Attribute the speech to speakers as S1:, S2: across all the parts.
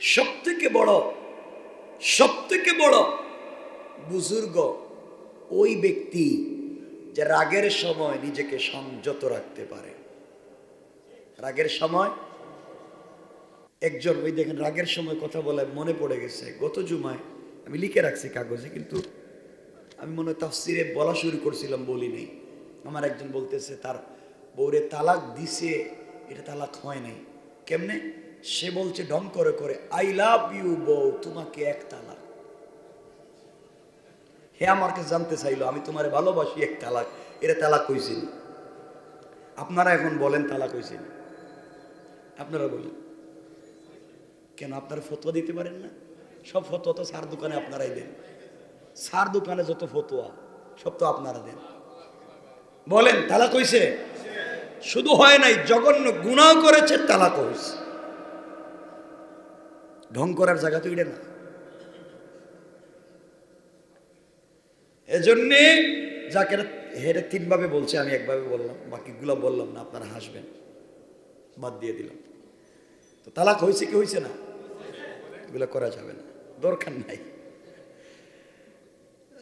S1: সব থেকে বড় সব থেকে বড় বুজুর্গ ওই ব্যক্তি যে রাগের সময় নিজেকে সংযত রাখতে পারে। রাগের সময়? একজন ওই দেখেন রাগের সময় কথা বলে মনে পড়ে গেছে। গত জুমায় আমি লিখে রাখছি কাগজে, কিন্তু আমি মনে তাফসিরে বলা শুরু করছিলাম, বলি নেই। আমার একজন বলতেছে, তার বউরে তালাক দিছে, এটা তালাক হয় নাই। কেমনে? সে বলছে, ঢং করে করে। আই লাভ ইউ বউ, তোমাকে এক তালাক হে আমার কাছে জানতে চাইলো, আমি তোমারে ভালোবাসি এক তালাক এটা তালাক কইছিল আপনারা এখন বলেন, তালাক হয়েছিল আপনারা বলেন। কেন আপনারা ফতোয়া দিতে পারেন না? সব ফতোয়া তো সার দোকানে আপনারাই দেন। সার দোকানে যত ফতোয়া, সব তো আপনারা দেন। বলেন, তালাক হইছে? শুধু হয় নাই, জঘন্য গুণাও করেছে তালাক হয়েছে ঢং করার জায়গা তো এটা না। এজন্যে যাকে হেরে তিনভাবে বলছে, আমি একভাবে বললাম, বাকিগুলো বললাম না, আপনারা হাসবেন। বাদ দিয়ে দিলাম। তো তালাক হয়েছে কি হয়েছে না? এগুলো করা যাবে না, দরকার নাই।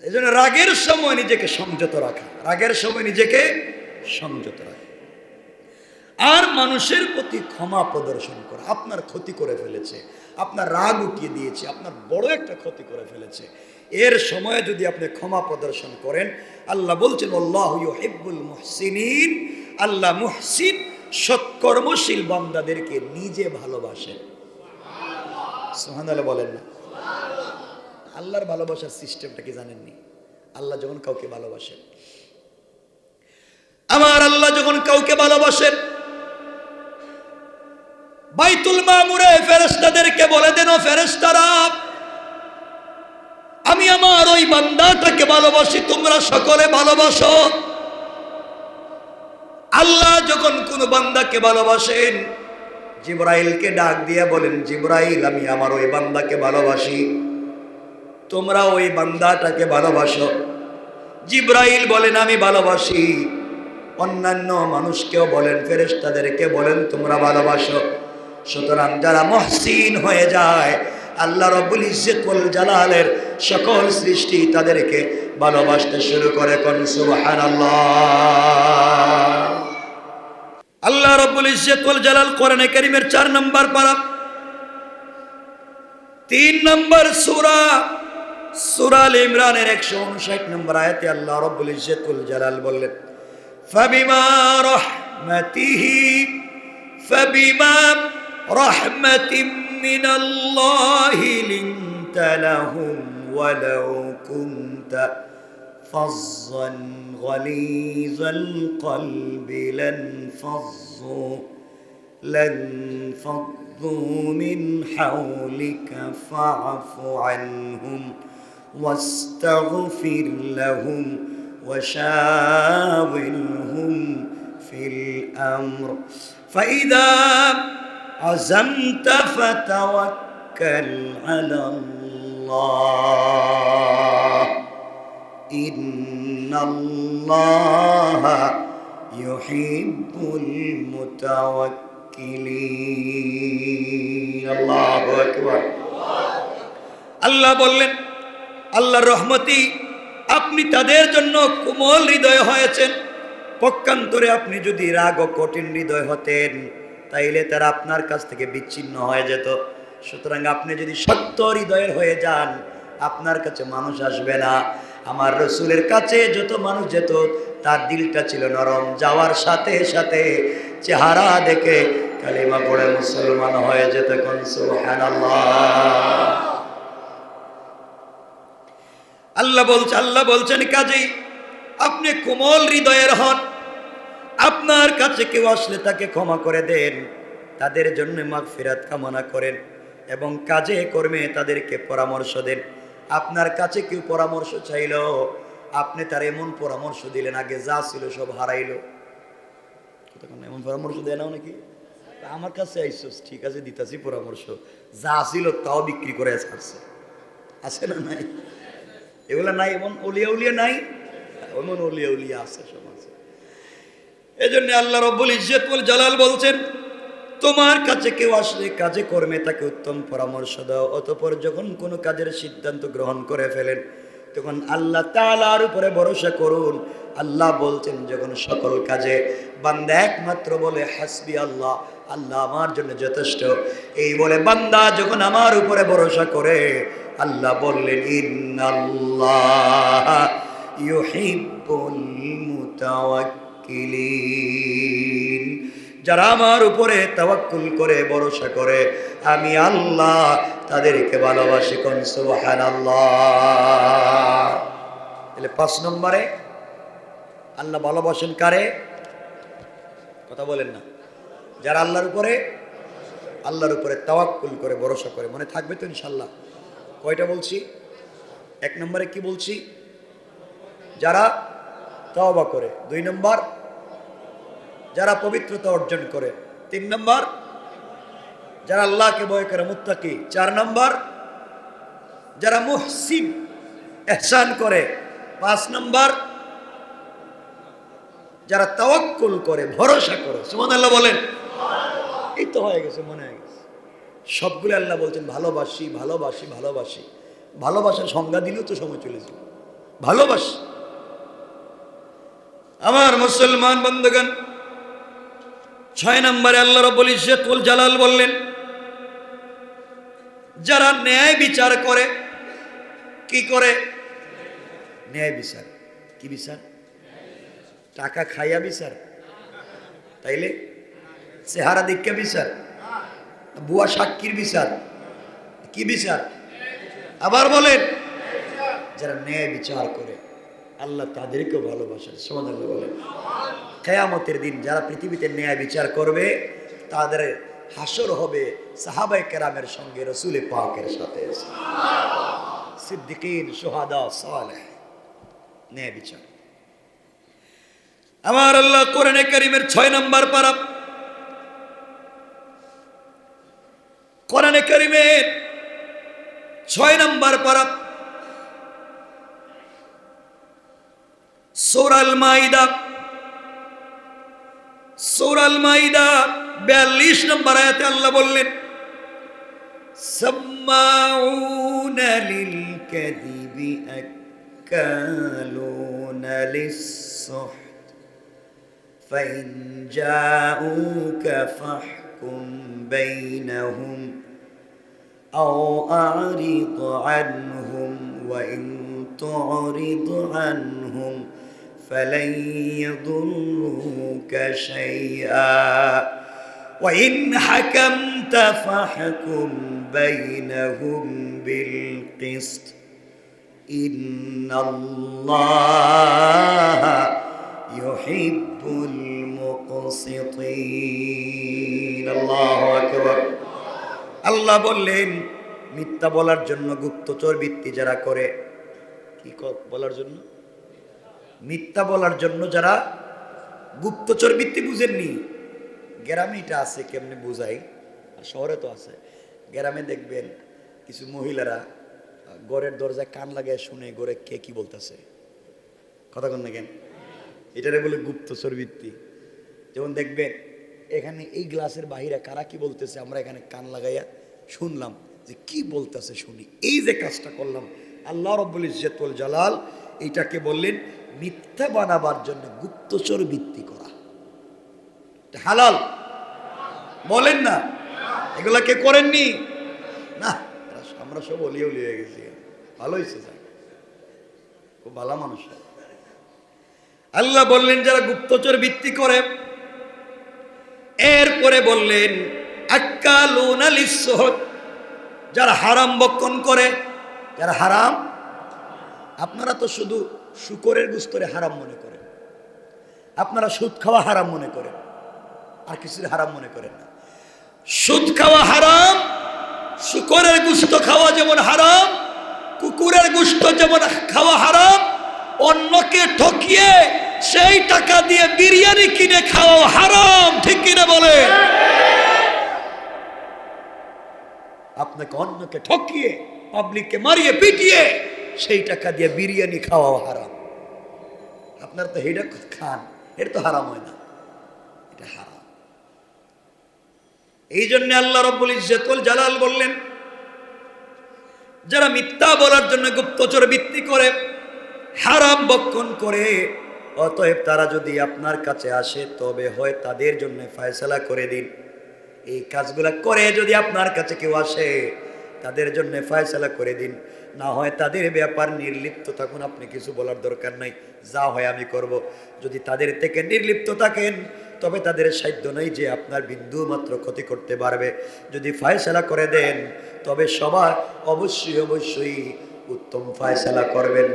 S1: এই জন্য রাগের সময় নিজেকে সংযত রাখা, রাগের সময় নিজেকে সংযত রাখা। আর মানুষের প্রতি ক্ষমা প্রদর্শন করা। আপনার ক্ষতি করে ফেলেছে, আপনার রাগ উঠিয়ে দিয়েছে, আপনার বড় একটা ক্ষতি করে ফেলেছে। এর সময় যদি আপনি ক্ষমা প্রদর্শন করেন, আল্লাহ বলছেন, আল্লাহ হিব্বুল মুহসিনিন। আল্লাহ মুহসিন সৎকর্মশীল বান্দাদেরকে নিজে ভালোবাসেন। সোহানালে বলেন না। আল্লাহর ভালোবাসার সিস্টেমটা কি জানেননি? আল্লাহ যখন কাউকে ভালোবাসেন, আমার আল্লাহ যখন কাউকে ভালোবাসেন বাইতুল মামুরে ফেরেস্তাদেরকে বলে দেন ফেরেস্তারা আমি আমার ওই বান্দাটাকে ভালোবাসি, তোমরা সকলে ভালোবাসো। আল্লাহ যখন কোন বান্দাকে ভালোবাসেন, জিব্রাইলকে ডাক দিয়ে বলেন, জিব্রাইল, আমি আমার ওই বান্দাকে ভালোবাসি, তোমরা ওই বান্দাটাকে ভালোবাসো। জিব্রাইল বলেন, আমি ভালোবাসি। অন্যান্য মানুষকেও বলেন ফেরেস্তাদেরকে বলেন, তোমরা ভালোবাসো। সুতরাং যারা মহসিন হয়ে যায়, আল্লাহ রব্বুল ইজ্জতুল জালালের সকল সৃষ্টি তাদেরকে ভালোবাসতে শুরু করে কোন সুবহানাল্লাহ। আল্লাহ রব্বুল ইজ্জতুল জালাল কোরআনে কারীমের 4 নম্বর পারা। তিন নম্বর সূরা সূরা আল ইমরানের 159 নম্বর আয়াতে আল্লাহ রব্বুল ইজ্জতুল জালাল বললেন, ফাবিমা রাহমাতিহি, ফাবিমা رحمة من الله لنت لهم ولو كنت فظا غليظ القلب لانفضوا لانفضوا من حولك فاعف عنهم واستغفر لهم وشاورهم في الأمر. فإذا عزمت فتوكل على الله إن الله يحب المتوكلين الله أكبر আল্লাহ বললেন আল্লাহর রহমতি আপনি তাদের জন্য কোমল হৃদয় হয়েছেন পক্ষান্তরে আপনি যদি রাগ ও কঠিন হৃদয় হতেন তাইলে তারা আপনার কাছ থেকে বিচ্ছিন্ন হয়ে যেত। সুতরাং আপনি যদি সত্য হৃদয়ের হয়ে যান, আপনার কাছে মানুষ আসবে না। আমার রসুলের কাছে যত মানুষ যেত, তার দিলটা ছিল নরম। যাওয়ার সাথে সাথে চেহারা দেখে কালিমা পড়ে মুসলমান হয়ে যেত আল্লাহ বলছে, আল্লাহ বলছেন কাজেই আপনি কোমল হৃদয়ের হন। আপনার কাছে কেউ আসলে তাকে ক্ষমা করে দেন, তাদের জন্য মাগ ফেরাত কামনা করেন এবং কাজে কর্মে তাদেরকে পরামর্শ দেন। আপনার কাছে কেউ পরামর্শ চাইল, আপনি তার এমন পরামর্শ দিলেন, আগে যা ছিল সব হারাইল। এমন পরামর্শ দেয় নাও নাকি আমার কাছে আইসোস, ঠিক আছে, দিতাছি পরামর্শ। যা ছিল তাও বিক্রি করে ছাড়ছে আছে না নাই? এগুলা নাই, এমন অলিয়া উলিয়া নাই? এমন অলিয়া উলিয়া আছে সব আছে এই জন্য আল্লাহ রব্বুল ইজ্জতুল জালাল বলছেন, তোমার কাছে কেউ আসলে কাজে কর্মে তাকে উত্তম পরামর্শ দাও। অতপর যখন কোনো কাজের সিদ্ধান্ত গ্রহণ করে ফেলেন, তখন আল্লাহ তালার উপরে ভরসা করুন। আল্লাহ বলছেন, যখন সকল কাজে বান্দা একমাত্র বলে, হাসবি আল্লাহ আল্লাহ আমার জন্য যথেষ্ট। এই বলে বান্দা যখন আমার উপরে ভরসা করে, আল্লাহ বললেন, ইন্নাল্লাহ ইউহিব্বুল মুতাওয়াক্কিলিন যারা আমার উপরে তাওয়াক্কুল করে, ভরসা করে, আমি আল্লাহ তাদেরকে ভালোবাসি কোন? সুবহানাল্লাহ। তাহলে পাঁচ নম্বরে, আল্লাহ ভালোবাসেন কারে? কথা বলেন না। যারা আল্লাহর উপরে আল্লাহর উপরে তাওয়াক্কুল করে, ভরসা করে, মনে থাকবে তো ইনশাল্লাহ কয়টা বলছি? এক নম্বরে কি বলছি? যারা তাওবা করে, দুই নম্বর যারা পবিত্রতা অর্জন করে। তিন নম্বর, যারা আল্লাহকে ভয় করে, মুত্তাকি। চার নম্বর, যারা মুহসিন, এহসান করে। পাঁচ নম্বর, যারা তাওয়াক্কুল করে, ভরসা করে। সুমান আল্লাহ বলেন। এই তো হয়ে গেছে, মনে হয়ে গেছে। সবগুলো আল্লাহ বলছেন, ভালোবাসি ভালোবাসি ভালোবাসি। ভালোবাসার সংজ্ঞা দিলেও তো সময় চলে যাবে। ভালোবাসি। আমার মুসলমান বন্ধুগণ ছয় নম্বরে আল্লাহ রব্বুল ইজ্জতুল জালাল বললেন, যারা ন্যায় বিচার করে, কি করে? ন্যায় বিচার। কি বিচার? টাকা খাইয়া বিচার। তাইলে চেহারা দীক্ষা বিচার। বুয়া সাক্ষীর বিচার। কি বিচার? আবার বলেন, যারা ন্যায় বিচার করে, আল্লাহ তাদেরকেও ভালোবাসেন। আল্লাহ বলেন। কেয়ামতের দিন যারা পৃথিবীতে ন্যায় বিচার করবে, তাদের হাসর হবে সাহাবাই কেরামের সঙ্গে রসুলে পাকের সাথে। সিদ্দিকিন, সোহাদা, সালেহ, ন্যায় বিচার। আমার আল্লাহ কোরআনে করিমের ছয় নম্বর পারা। কোরআনে করিমের ছয় নম্বর পারা। সৌরাল মাইদা। সৌরাল মাইদা বিয়াল্লিশ নম্বর আয়াতে আল্লাহ বললেন سماعون للكذب أكالون للسحت فإن جاءوك فاحكم بينهم أو أعرض عنهم وإن تعرض عنهم فلن يضروك شيئا وإن حكمت فاحكم بينهم بالقسط إن الله يحب المقسطين الله أكبر আল্লাহ বললেন মিথ্যা বলার জন্য গুপ্তচর বৃত্তি যারা করে কি ক- বলার জন্য মিথ্যা বলার জন্য যারা গুপ্তচর বৃত্তি বুঝেননি। গ্রামে এটা আছে, কেমনে বুঝাই? আর শহরে তো আছে। গ্রামে দেখবেন কিছু মহিলারা গড়ের দরজায় কান লাগায় শুনে গড়ে কে কি বলতেছে। কথা কন না কেন? এটারে বলে গুপ্তচর বৃত্তি যেমন দেখবেন, এখানে এই গ্লাসের বাহিরে কারা কি বলতেছে, আমরা এখানে কান লাগাইয়া শুনলাম যে কি বলতেছে শুনি। এই যে কাজটা করলাম, আল্লাহ রব্বুল ইজ্জতুল জালাল এইটাকে বললেন মিথ্যা বানাবার জন্য গুপ্তচর বৃত্তি করা। হালাল। বলেন না। এগুলা কে করেননি? না আমরা সব অলিয়ে উলিয়ে গেছি। ভালো হয়েছে খুব ভালো মানুষ। আল্লাহ বললেন, যারা গুপ্তচর বৃত্তি করে, এরপরে বললেন যারা হারাম বক্ষণ করে, যারা হারাম, আপনারা তো শুধু শুকরের গুস্তরে হারাম মনে করেন। আপনারা সুদ খাওয়া হারাম মনে করেন। আর কিছুর হারাম মনে করেন না। সুদ খাওয়া হারাম, শুকরের গুস্ত খাওয়া যেমন হারাম, কুকুরের গুস্ত যেমন খাওয়া হারাম, অন্যকে ঠকিয়ে সেই টাকা দিয়ে বিরিয়ানি কিনে খাওয়া হারাম, ঠিক কিনা বলে? আপনাকে অন্যকে ঠকিয়ে পাবলিককে মারিয়ে পিটিয়ে সেই টাকা দিয়ে বিরিয়ানি খাওয়াও হারাম। আপনার তো হেটা খান, এটা তো হারাম হয় না। এটা হারাম। এই জন্য আল্লাহ রব্বুল ইজ্জতুল জালাল বললেন, যারা মিথ্যা বলার জন্য গুপ্তচর বৃত্তি করে, হারাম বক্ষণ করে, অতএব তারা যদি আপনার কাছে আসে, তবে হয় তাদের জন্য ফয়সালা করে দিন। এই কাজগুলা করে যদি আপনার কাছে কেউ আসে, তাদের জন্য ফয়সালা করে দিন। না হয় তাদের ব্যাপার নির্লিপ্ত থাকুন, আপনি কিছু বলার দরকার নাই। যা হয় আমি করব। যদি তাদের থেকে নির্লিপ্ত থাকেন, তবে তাদের সাধ্য নেই যে আপনার বিন্দু মাত্র ক্ষতি করতে পারবে। যদি ফয়সালা করে দেন, তবে সবার অবশ্যই অবশ্যই উত্তম ফয়সালা করবেন।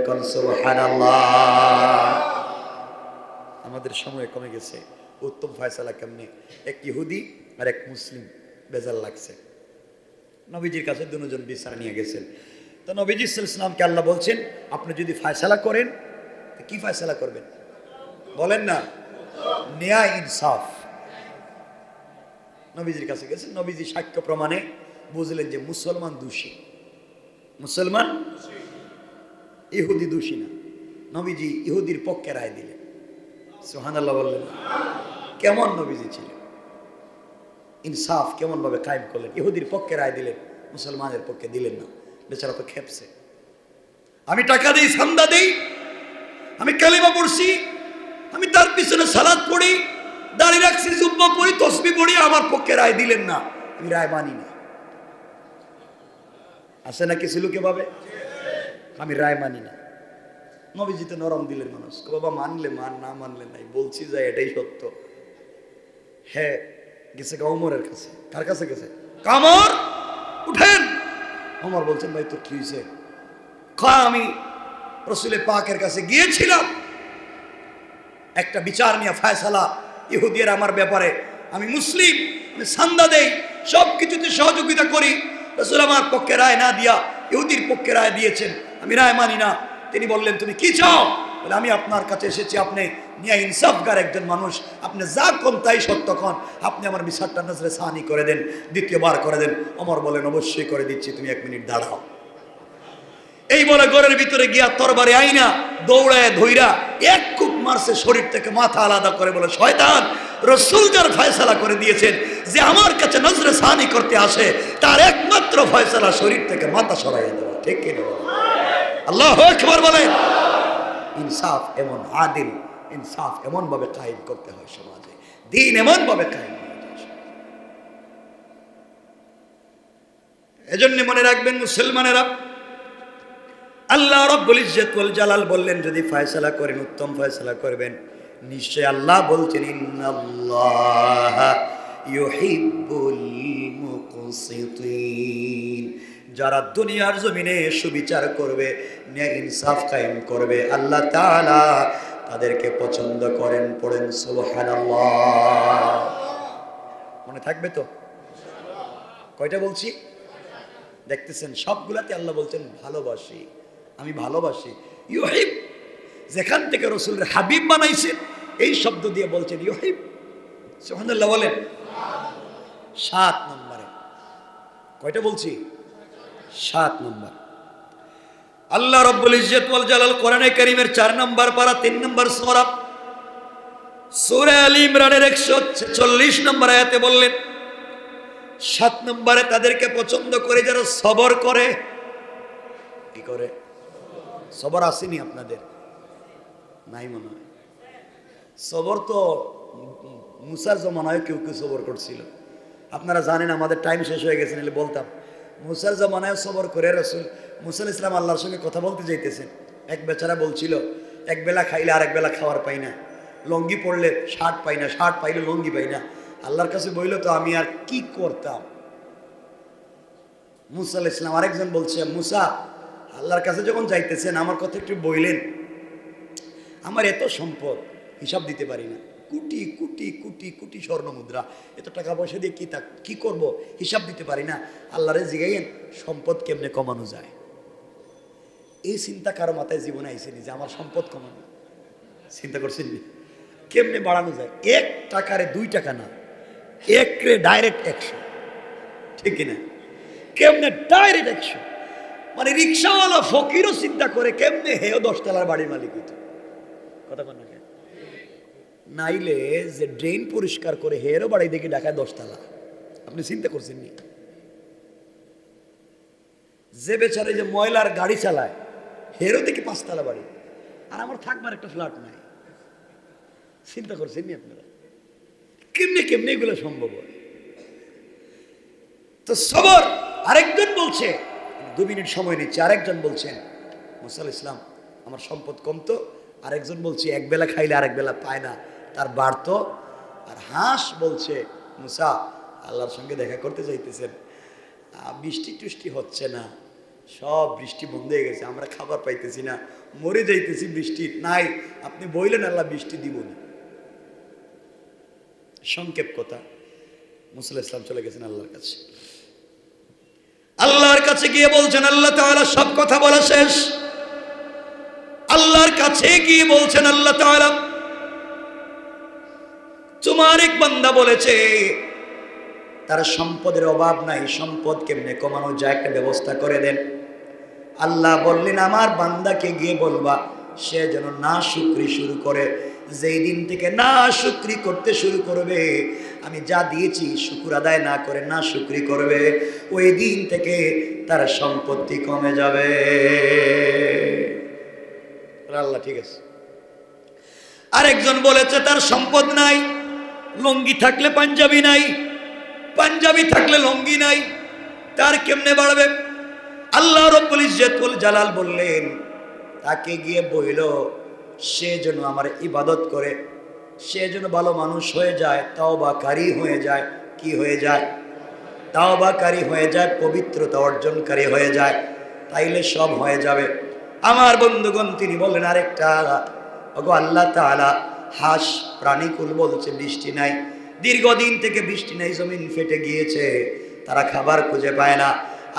S1: আমাদের সময় কমে গেছে। উত্তম ফয়সালা কেমনি? এক ইহুদি আর এক মুসলিম, বেজাল লাগছে। নবীজির কাছে দুজন বিচার নিয়ে গেছেন। তো নবীজি ইসলামকে আল্লাহ বলছেন, আপনি যদি ফয়সালা করেন কি ফয়সালা করবেন? বলেন না, ন্যায় ইনসাফ। নবীজির কাছে গেছেন, নবীজি সাক্ষ্য প্রমাণে বুঝলেন যে মুসলমান দোষী। মুসলমান ইহুদি দোষী না। নবীজি ইহুদির পক্ষে রায় দিলেন। সুহানাল্লাহ বললেন, কেমন নবীজি ছিলেন? ইনসাফ কেমন ভাবে কায়েম করলেন? ইহুদির পক্ষে রায় দিলেন, মুসলমানের পক্ষে দিলেন না। বেচারা তো খেপছে। আমি টাকা দিই, সান্দা দিই, আমি কালিমা পড়ছি, আমি তার পিছনে সালাদ পড়ি দাঁড়িয়ে রাখছি, জুব্বা পড়ি তসবি পড়ি আমার পক্ষে রায় দিলেন না, আমি রায় মানি না। আছে না কিছু লোকে ভাবে আমি রায় মানি না। নবীজি তো নরম দিলেন মানুষ। বাবা, মানলে মান, না মানলে নাই, বলছি যে, এটাই সত্য। হ্যাঁ গেছে অমরের কাছে। কার কাছে গেছে? কামর? অমর বলছেন, ভাই, তোর কি হয়েছে আমি রসুলের পাকের কাছে গিয়েছিলাম। একটা বিচার নিয়ে ফায়সালা ইহুদিয়ার আমার ব্যাপারে। আমি মুসলিম, আমি সান্দা দেই সব কিছুতে সহযোগিতা করি। রসুল আমার পক্ষে রায় না দিয়া, ইহুদির পক্ষে রায় দিয়েছেন। আমি রায় মানি না। তিনি বললেন, তুমি কি চাও? বলে, আমি আপনার কাছে এসেছি, আপনি নিয়া ইনসাফগার একজন মানুষ। আপনি যা কোন তাই সত্য কন। আপনি আমার বিচারটা নজরে সানি করে দেন, দ্বিতীয়বার করে দেন। অমর বলেন, অবশ্যই করে দিচ্ছি, তুমি এক মিনিট দাঁড়াও। এই বলে ঘরের ভিতরে গিয়া তরবারে আইনা দৌড়ায় ধইরা এক কুপ মারছে শরীর থেকে, মাথা আলাদা করে বলে, শয়তান, রসুল যার ফয়সালা করে দিয়েছেন যে আমার কাছে নজরে সানি করতে আসে, তার একমাত্র ফয়সালা শরীর থেকে মাথা সরাইয়া দেওয়া। ঠিক কিনা আল্লাহ একবার বলেন। ইনসাফ এমন আদিল, ইনসাফ এমন ভাবে কায়েম করতে হয় সমাজে। দিন এমন ভাবে কায়েম। এজন্য মনে রাখবেন মুসলমানেরা, আল্লাহ রব্বুল ইজ্জত ওয়াল জালাল বললেন, যদি ফয়সালা করেন, উত্তম ফয়সালা করবেন। নিশ্চয় আল্লাহ বলছেন, ইন্নাল্লাহ ইউহিব্বুল মুকসিতিন। যারা দুনিয়ার জমিনে সুবিচার করবে, ন্যায় ইনসাফ কায়েম করবে, আল্লাহ তাআলা তাদেরকে পছন্দ করেন, পড়েন সুবহানাল্লাহ। মনে থাকবে তো? কয়টা বলছি? দেখতেছেন, সবগুলাতে আল্লাহ বলছেন, ভালোবাসি, আমি ভালোবাসি। ইউহিব, যেখান থেকে রসুলের হাবিব বানাইছেন, এই শব্দ দিয়ে বলছেন, ইউহিব সোহানুল্লাহ বলেন। সাত নম্বরে। কয়টা বলছি? সাত নম্বর। আল্লাহ রব্বুল ইজ্জত ওয়াল জালাল কোরআনে কারীমের চার নম্বর পারা, তিন নম্বর সূরা। সূরা আলী ইমরানের একশো চল্লিশ নম্বর আয়াতে বললেন, সাত নম্বরে তাদেরকে পছন্দ করে যারা সবর করে। কি করে? সবর আসেনি আপনাদের? নাই মনে হয়। সবর তো মুসার জমানায় কেউ কেউ সবর করছিল। আপনারা জানেন আমাদের টাইম শেষ হয়ে গেছে, নাহলে বলতাম। মুসার জমানায় সবর করে রসুল মুসাল ইসলাম আল্লাহর সঙ্গে কথা বলতে যাইতেছেন এক বেচারা বলছিল, এক বেলা খাইলে আর এক বেলা খাওয়ার পাই না। লঙ্গি পড়লে শার্ট পাই না, শার্ট পাইলে লঙ্গি পাই না। আল্লাহর কাছে বইল তো, আমি আর কি করতাম? মুসা ইসলাম আরেকজন বলছে, মুসা, আল্লাহর কাছে যখন যাইতেছেন, আমার কথা একটু বইলেন। আমার এত সম্পদ, হিসাব দিতে পারি না। কোটি কোটি কোটি কোটি স্বর্ণ মুদ্রা। এত টাকা পয়সা দিয়ে কি তা, কি করব? হিসাব দিতে পারি না। আল্লাহরে জিগাইয়েন সম্পদ কেমনে কমানো যায়? এই চিন্তা কারও মাথায় জীবনে আইসেনি যে আমার সম্পদ কমানো। চিন্তা করছেন নি? কেমনে বাড়ানো যায়? এক টাকারে দুই টাকা না। এক রে ডাইরেক্ট একশো। ঠিক কিনা? কেমনে ডাইরেক্ট একশো? মানে রিক্সাওয়ালা ফকিরও চিন্তা করে কেমনে হেও দশতলার বাড়ির মালিক হইতো? কথা না কেন? নাইলে যে ড্রেন পরিষ্কার করে হেরও বাড়ি দেখে ঢাকায় দশতলা। আপনি চিন্তা করছেন নি? যে বেচারে যে ময়লার গাড়ি চালায়, হেরও দেখি পাঁচতলা বাড়ি। আর আমার থাকবার একটা ফ্ল্যাট নাই। চিন্তা করছেন নি আপনারা? কেমনে কেমনে এগুলো সম্ভব হয়? তো সবর আরেকজন বলছে, দু মিনিট সময় নিচ্ছে, আরেকজন বলছেন মুসাল ইসলাম, আমার সম্পদ কম তো। আরেকজন বলছে, এক বেলা খাইলে আরেক বেলা পায় না। তার বাড়তো। আর হাঁস বলছে, মুসা, আল্লাহর সঙ্গে দেখা করতে যাইতেছেন। বৃষ্টি টুষ্টি হচ্ছে না। সব বৃষ্টি বন্ধ হয়ে গেছে, আমরা খাবার পাইতেছি না। মরে যাইতেছি বৃষ্টি নাই। আপনি বইলেন আল্লাহ বৃষ্টি দিবনি সংক্ষেপ কথা। মুসুল ইসলাম চলে গেছেন আল্লাহর কাছে। আল্লাহর কাছে গিয়ে বলছেন, আল্লাহ তাআলা সব কথা বলা শেষ। আল্লাহর কাছে গিয়ে বলছেন, আল্লাহ তাআলা তোমার এক বান্দা বলেছে, তার সম্পদের অভাব নাই, সম্পদ কেমনে কমানো যায় একটা ব্যবস্থা করে দেন। আল্লাহ বললেন, আমার বান্দাকে গিয়ে বলবা, সে যেন না শুক্রি শুরু করে। যেই দিন থেকে না শুক্রি করতে শুরু করবে, আমি যা দিয়েছি শুকুর আদায় না করে না শুক্রি করবে, ওই দিন থেকে তার সম্পত্তি কমে যাবে। আল্লাহ, ঠিক আছে। আরেকজন বলেছে, তার সম্পদ নাই। লঙ্গি থাকলে পাঞ্জাবি নাই, পাঞ্জাবি থাকলে লঙ্গি নাই, তার কেমনে বাড়বে? আল্লাহ রব্বুল ইজ্জতুল জালাল বললেন, তাকে গিয়ে বইল, সে যেন আমার ইবাদত করে, সে যেন ভালো মানুষ হয়ে যায়, তাওবাকারী হয়ে যায়, কি হয়ে যায়? তাওবাকারী হয়ে যায়, পবিত্রতা অর্জনকারী হয়ে যায়, তাইলে সব হয়ে যাবে। আমার বন্ধুগণ তিনি বললেন আরেকটা, ওগো আল্লাহ তাআলা হাঁস প্রাণীকুল বলছে, বৃষ্টি নাই। দীর্ঘদিন থেকে বৃষ্টি নাই, জমিন ফেটে গিয়েছে, তারা খাবার খুঁজে পায় না।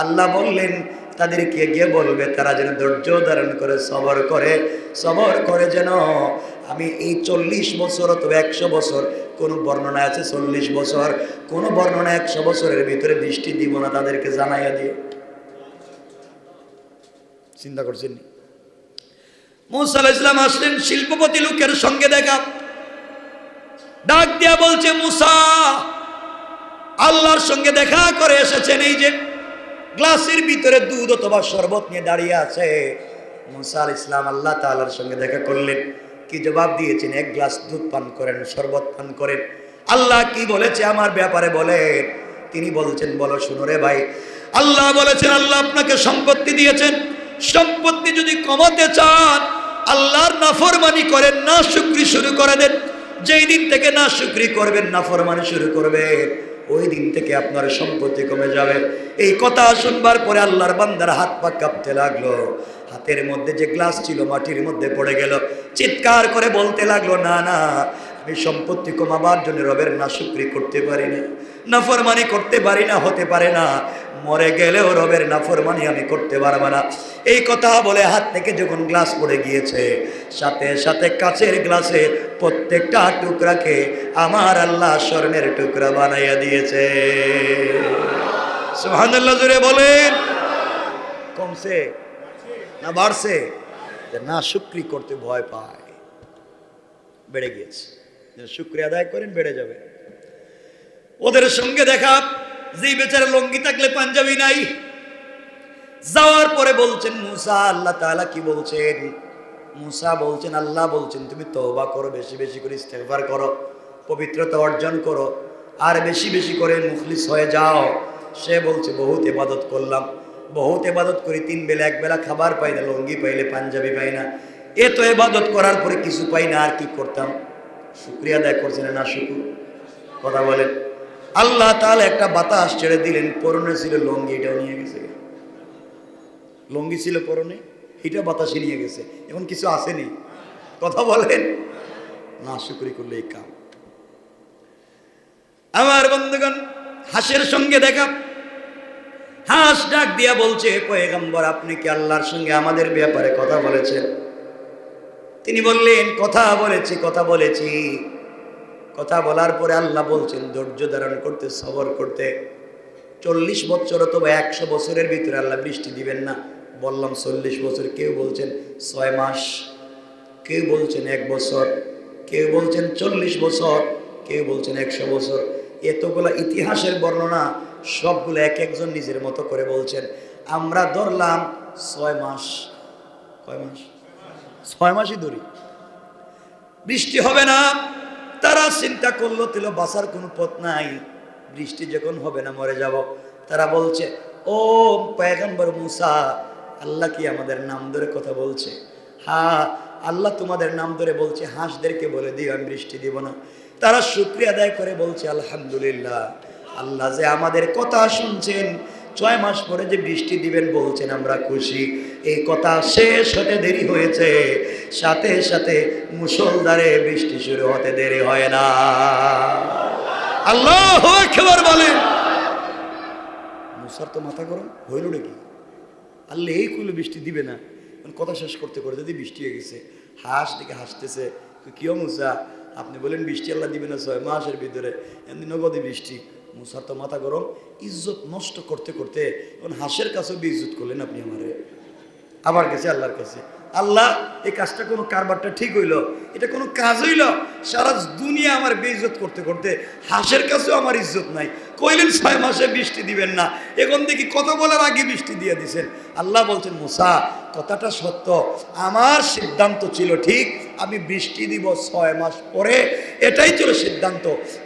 S1: আল্লাহ বললেন, তাদেরকে গিয়ে বলবে, তারা যেন ধৈর্য ধারণ করে, সবর করে। সবর করে যেন আমি এই চল্লিশ বছর অথবা একশো বছর, কোনো বর্ণনা আছে চল্লিশ বছর? কোনো বর্ণনা একশো বছরের ভিতরে বৃষ্টি দিব না তাদেরকে জানাইয়া দিও চিন্তা করছেন? মুসা আসলেন, শিল্পপতি লোকের সঙ্গে দেখা। ডাক দিয়া বলছে, মুসা, আল্লাহর সঙ্গে দেখা করে এসেছেন, এই যে গ্লাসের ভিতরে দুধ অথবা শরবত নিয়ে দাঁড়িয়ে আছে। মুসা ইসলাম আল্লাহ তাআলার সঙ্গে দেখা করলেন। কি জবাব দিয়েছেন? এক গ্লাস দুধ পান করেন, শরবত পান করেন। আল্লাহ কি বলেছে আমার ব্যাপারে বলেন। তিনি বলছেন, বলো, শুনো রে ভাই। আল্লাহ বলেছেন, আল্লাহ আপনাকে সম্পত্তি দিয়েছেন। সম্পত্তি যদি কমাতে চান আল্লাহর নাফরমানি করেন, না শুক্রি শুরু করে দেন। যেই দিন থেকে না শুক্রি করবেন, নাফরমানি শুরু করবেন ওই দিন থেকে আপনার সম্পত্তি কমে যাবে। এই কথা শুনবার পরে আল্লাহর বান্দার হাত পা কাঁপতে লাগল। হাতের মধ্যে যে গ্লাস ছিল, মাটির মধ্যে পড়ে গেল। চিৎকার করে বলতে লাগল, না না আমি সম্পত্তি কমাবার জন্য রবের না শুক্রি করতে পারি না, নাফরমানি করতে পারি না, হতে পারে না। মরে গেলেও রবের নাফরমানি আমি করতে পারব না। এই কথা বলে হাত থেকে যখন গ্লাস পড়ে গিয়েছে, সাথে সাথে কাচের গ্লাসে প্রত্যেকটা টুকরাকে আমার আল্লাহ স্বর্ণের টুকরা বানাইয়া দিয়েছে। সুবহানাল্লাহ জুড়ে বলেন। কমছে না বাড়ছে? না শুক্রি করতে ভয় পায়। বেড়ে গিয়েছে। শুক্রিয়া আদায় করেন, বেড়ে যাবে। ওদের সঙ্গে দেখা, যে বেচারা লঙ্গি থাকলে পাঞ্জাবি নাই। যাওয়ার পরে বলছেন, মুসা, আল্লাহ তাআলা কি বলছেন? মুসা বলছেন, আল্লাহ বলছেন, তুমি তওবা করো, বেশি বেশি করে ইস্তেগফার করো, পবিত্রতা অর্জন করো, আর বেশি বেশি করে মুখলিস হয়ে যাও। সে বলছে, বহুত ইবাদত করলাম, বহুত ইবাদত করি, তিন বেলা, এক বেলা খাবার পাই না, লঙ্গি পাইলে পাঞ্জাবি পাই না। এ তো ইবাদত করার পরে কিছু পাই না, আর কি করতাম? শুক্রিয়া আদায় করছেন না শুকুর। কথা বলেন। আল্লাহ তাহলে একটা বাতাস ছেড়ে দিলেন, পরনে ছিল লঙ্গি, এটাও নিয়ে গেছে। লঙ্গি ছিল পরনে, এটা বাতাসে নিয়ে গেছে। এখন কিছু আসেনি। কথা বলেন। না শুকরি করলে এই কাম। আমার বন্ধুগণ, হাসের সঙ্গে দেখা। হাঁস ডাক দিয়া বলছে, পয়গম্বর, আপনি কি আল্লাহর সঙ্গে আমাদের ব্যাপারে কথা বলেছেন? তিনি বললেন, কথা বলেছি কথা বলেছি। কথা বলার পরে আল্লাহ বলছেন, ধৈর্য ধারণ করতে, সবর করতে। চল্লিশ বছর অথবা একশো বছরের ভিতরে আল্লাহ বৃষ্টি দিবেন না। বললাম, চল্লিশ বছর। কেউ বলছেন, ছয় মাস। কেউ বলছেন, এক বছর। কেউ বলছেন, চল্লিশ বছর। কেউ বলছেন, একশো বছর। এতগুলা ইতিহাসের বর্ণনা সবগুলো এক একজন নিজের মতো করে বলছেন। আমরা ধরলাম, ছয় মাস। কয় মাস? ছয় মাসই ধরি বৃষ্টি হবে না। তারা চিন্তা করল তিল বাঁচার কোনো পথ নাই। বৃষ্টি যখন হবে না, মরে যাব। তারা বলছে, ও পয়গম্বর মুসা, আল্লাহ কি আমাদের নাম ধরে কথা বলছে? হা আল্লাহ তোমাদের নাম ধরে বলছে, হাঁসদেরকে বলে দিও, আমি বৃষ্টি দিব না। তারা শুক্রিয়া আদায় করে বলছে, আলহামদুলিল্লাহ, আল্লাহ যে আমাদের কথা শুনছেন, ছয় মাস পরে যে বৃষ্টি দিবেন বলছেন, আমরা খুশি। এই কথা শেষ হতে দেরি হয়েছে। সাথে সাথে মুসলদারে বৃষ্টি শুরু হতে দেরি হয় না। আল্লাহ একবার বলেন। মুসার তো মাথা গরম, হইল নাকি? আল্লাহ এই কুলে বৃষ্টি দিবে না। কথা শেষ করতে করে যদি বৃষ্টি হয়ে গেছে, হাঁস দিকে হাসতেছে কিও মুসা? আপনি বলেন বৃষ্টি আল্লাহ দিবে না ছয় মাসের ভিতরে। এমনি নগদে বৃষ্টি। মুসার তো মাথা গরম, ইজ্জত নষ্ট করতে করতে এখন হাঁসের কাছেও ইজ্জত করলেন আপনি আমারে। আবার গেছে, আল্লাহর কাছে। আল্লাহ, এই কাজটা কোনো কারবারটা ঠিক হইল? এটা কোনো কাজ হইল? সারা দুনিয়া আমার বেইজ্জত করতে করতে, হাঁসের কাছেও আমার ইজ্জত নাই। কইলেন, ছয় মাসে বৃষ্টি দিবেন না। এখন দেখি কত বলার আগে বৃষ্টি দিয়ে দিছেন। আল্লাহ বলছেন, মোসা, কথাটা সত্য। আমার সিদ্ধান্ত ছিল ঠিক, আমি বৃষ্টি দিব ছয় মাস পরে। এটাই ছিল সিদ্ধান্ত।